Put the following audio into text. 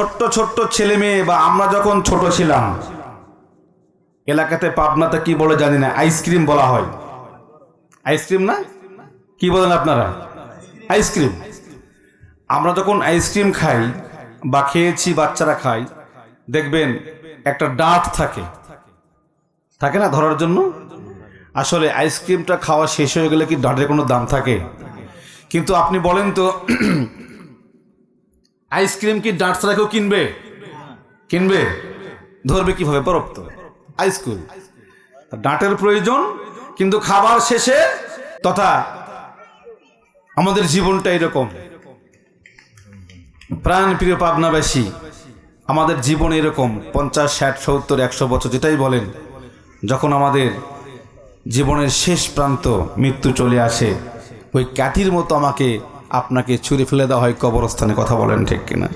ছোট্ট ছোট্ট ছেলে মেয়ে বা আমরা যখন ছোট ছিলাম, এলাকাতে পাবনাতে কি বলে জানি না আইসক্রিম বলা হয়। আইসক্রিম না? কি বলেন আপনারা? আইসক্রিম আমরা যখন আইসক্রিম খাই বা খেয়েছি, বাচ্চারা খাই দেখবেন একটা ডাঁট থাকে। থাকে না ধরার জন্য? আসলে আইসক্রিমটা খাওয়া শেষ হয়ে গেলে কি ডাঁটের কোনো দাম থাকে? কিন্তু আপনি বলেন তো আইসক্রিম কি ডাঁট ছাড়া কেউ কিনবে? কিনবে? ধরবে কীভাবে? বরফ তো। আইসক্রিম ডাঁটের প্রয়োজন, কিন্তু খাবার শেষে তথা আমাদের জীবনটা এরকম। প্রাণ প্রিয় পাবনাবাসী আমাদের জীবন এরকম। পঞ্চাশ, ষাট, সত্তর, একশো বছর যেটাই বলেন, যখন আমাদের জীবনের শেষ প্রান্ত মৃত্যু চলে আসে, ওই ক্যাটির মতো আমাকে আপনাকে ছুরি ফেলে দেওয়া হয় কবরস্থানে কথা বলেন ঠিক কিনা?